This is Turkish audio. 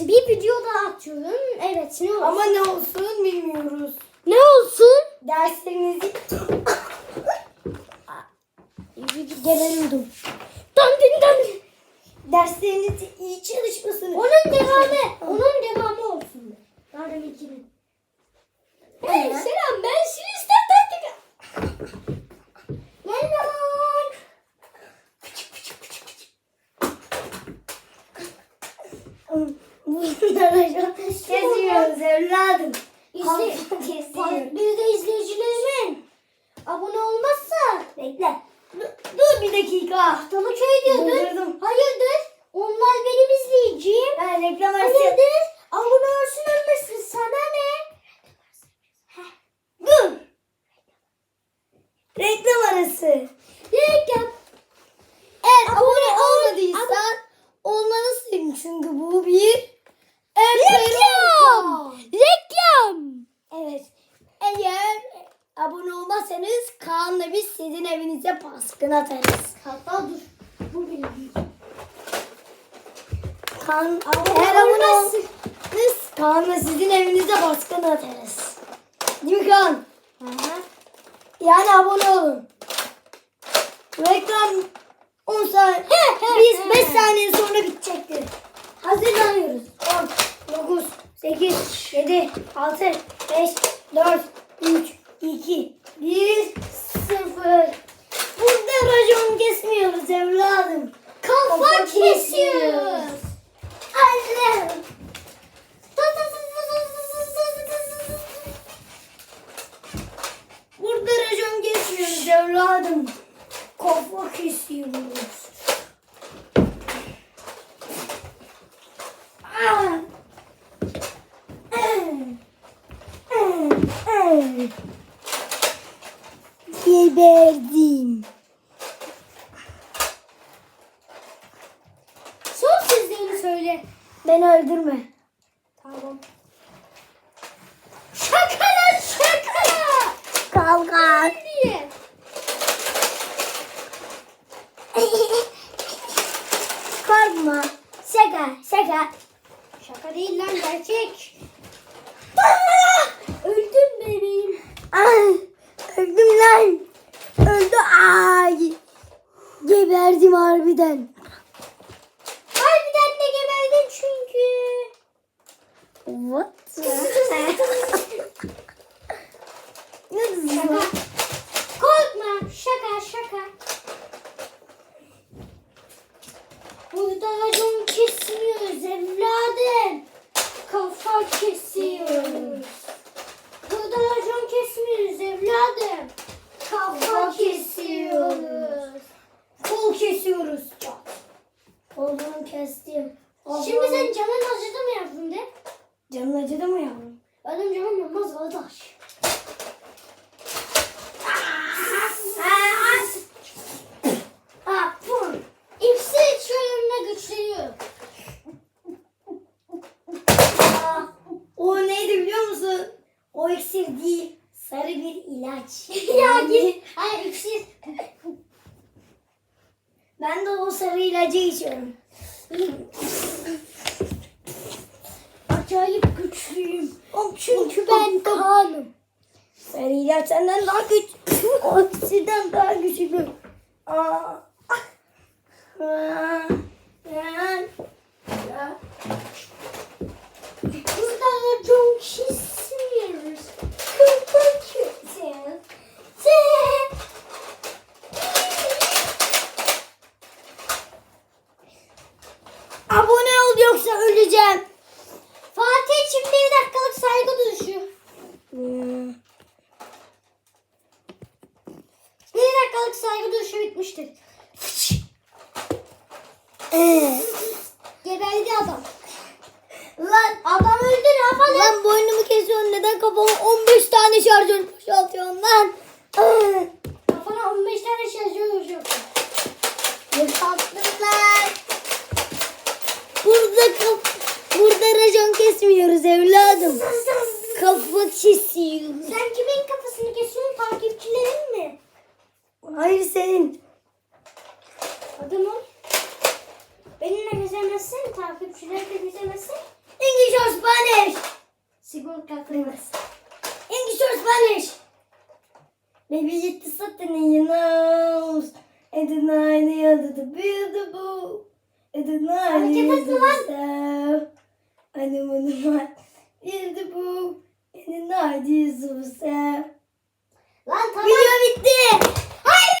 bir video daha atıyorum. Evet ne olsun? Ama ne olsun bilmiyoruz. ne olsun? Derslerinizi Gelelim Dandin dandin. derslerinizi iyi çalışmasını. Onun devamı. Onun devamı olsun. Yarın ikinin. Hey selam ben Sinistar Taktika. Gel lan. Bunlara çok kesiyoruz evladım. İzle, bir de izleyicilerimin abone olmazsa Bekle. Dur, dur bir dakika. Haftalık köy diyordun. Hayırdır? Onlar benim izleyicim. Ben reklam arası Hayırdır? Abone olsun ölmesin sana ne? Dur. Reklam arası. Reklam. Eğer abone olmadıysan olmalısın çünkü bu bir Reklam. Reklam. Evet. Eğer abone olmazsanız Kaan'la biz sizin evinize baskın atarız. Hatta dur. Bu benim. Kaan, Abone eğer abone olmazsanız Kaan'la sizin evinize baskın atarız. Değil mi Kaan? Yani abone olun. Reklam 10 saniye. Biz 5 saniye sonra bitecektir. Hazırlanıyoruz. 10, 9, 8, 7, 6, 5, 4, 3, 2, 1, 0. Burada racon kesmiyoruz evladım. Kafa kesiyoruz. Annem. Burada racon kesmiyoruz evladım. Kafa kesiyoruz. Ah. Ah. Ah. Geberdim. Son sözlerini söyle. Beni öldürme. Tamam. Şaka lan şaka. Kavga. Diye. Korkma. Şaka, şaka. Şaka değil lan gerçek. Öldüm bebeğim. Ay, öldüm lan. Öldü. Ay. Geberdim harbiden de geberdin çünkü. What? ne Şaka. diyorsun? Korkma. Şaka şaka. Burada racon kesmiyoruz evladım. Kafa kesiyoruz. Burada racon kesmiyoruz evladım. Kafa Kafa kesiyoruz. Kol kesiyoruz. Kolumu kestim. Şimdi sen canın acıdı mı yavrum de? Canın acıdı mı yavrum? Benim canım yanmaz kardeş. Ah. Ah, O neydi biliyor musun? O iksir değil. Sarı bir ilaç. ya git. Hayır iksir. Ben de o sarı ilacı içiyorum. Acayip güçlüyüm. Çünkü Ben Kaan'ım. Sarı ilaç senden daha güçlü. O iksirden daha güçlü. Aa. Aa. Aa. Burada racon kesmiyoruz. Öleceğim. Fatih için bir dakikalık saygı duruşu. Hmm. Bir dakikalık saygı duruşu bitmiştir. Ee, Geberdi adam. Lan Adam öldü ne yapalım? Lan boynumu kesiyorsun neden kafama 15 tane şarjör boşaltıyorsun lan? Ee, Kafana 15 tane şarjör vuracak. Boşalttım lan. Burada kaf Burada racon kesmiyoruz evladım. Kafa kesiyoruz. Sen kimin kafasını kesiyorsun? Takipçilerin mi? Hayır senin. Adam ol. Benimle gezemezsin, takipçilerle gezemezsin. İngiliz or Spanish. Sigorta kıymaz. İngiliz or Spanish. Maybe it's something in your nose. And the night the other the beautiful. And the night the other hanım hanım Bir de bu. Naciz bu sen. Lan tamam. Video bitti.